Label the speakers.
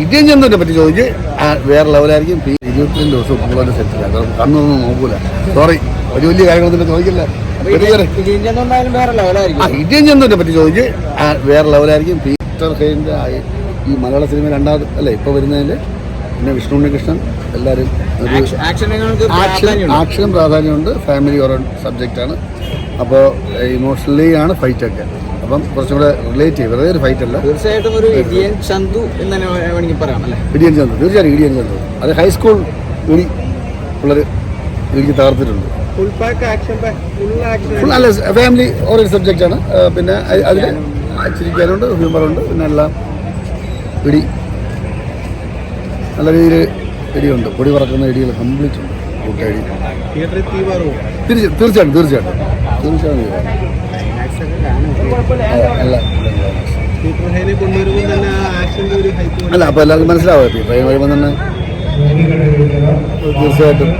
Speaker 1: Indian ചെന്നതിനെ പറ്റി ചോദിച്ച് വേറെ ലെവലായിരിക്കും ഇരുപത്തിരണ്ട് ദിവസം ഫുള്ളായിട്ട് സെറ്റില്ല കാരണം കണ്ണൊന്നും നോക്കൂല. സോറി വലിയ വലിയ കാര്യങ്ങളൊന്നും ചോദിക്കില്ല. ഇന്ത്യൻ ചെന്നതിനെ പറ്റി ചോദിച്ച് വേറെ ലെവലായിരിക്കും പീറ്റർ ഹെയിന്റെ ഈ മലയാള സിനിമ രണ്ടാമത് അല്ലേ ഇപ്പോൾ വരുന്നതിൽ പിന്നെ വിഷ്ണു ഉണ്ണികൃഷ്ണൻ എല്ലാവരും
Speaker 2: ആക്ഷൻ പ്രാധാന്യമുണ്ട്.
Speaker 1: ആക്ഷനും പ്രാധാന്യമുണ്ട്. ഫാമിലി ഓറൻ സബ്ജക്റ്റാണ് അപ്പോൾ ഇമോഷണലി ആണ് ഫൈറ്റൊക്കെ അപ്പം കുറച്ചും കൂടെ റിലേറ്റ് ചെയ്യും. വെറുതെ ഒരു ഫൈറ്റ് അല്ല.
Speaker 2: തീർച്ചയായിട്ടും ഒരു ഇടിയൻ ചന്തു എന്ന് തന്നെ വേണമെങ്കിൽ പറയാം അല്ലേ?
Speaker 1: ഇടിയൻ ചന്തു. തീർച്ചയായും ഇടിയൻ ചന്തു. അത് ഹൈസ്കൂൾ ഇടി പിള്ളേർ എനിക്ക് തകർത്തിട്ടുണ്ട്.
Speaker 2: ഫുൾ
Speaker 1: അല്ല ഫാമിലി ഓറിയൻ സബ്ജക്റ്റാണ് പിന്നെ അതിൽ ചിരിക്കാനുണ്ട് ഹ്യൂമറുണ്ട് പിന്നെ എല്ലാം ഇടി. നല്ല രീതിയിൽ ഇടിയുണ്ട്. പൊടി പറക്കുന്ന ഇടികൾ കംപ്ലീറ്റ് ഉണ്ട്. തീർച്ചയായിട്ടും തീർച്ചയായിട്ടും. അല്ല
Speaker 2: പീറ്റർ
Speaker 1: അല്ല അപ്പോൾ എല്ലാവർക്കും മനസ്സിലാവും ട്രെയിൻ വരുമ്പോൾ തന്നെ തീർച്ചയായിട്ടും.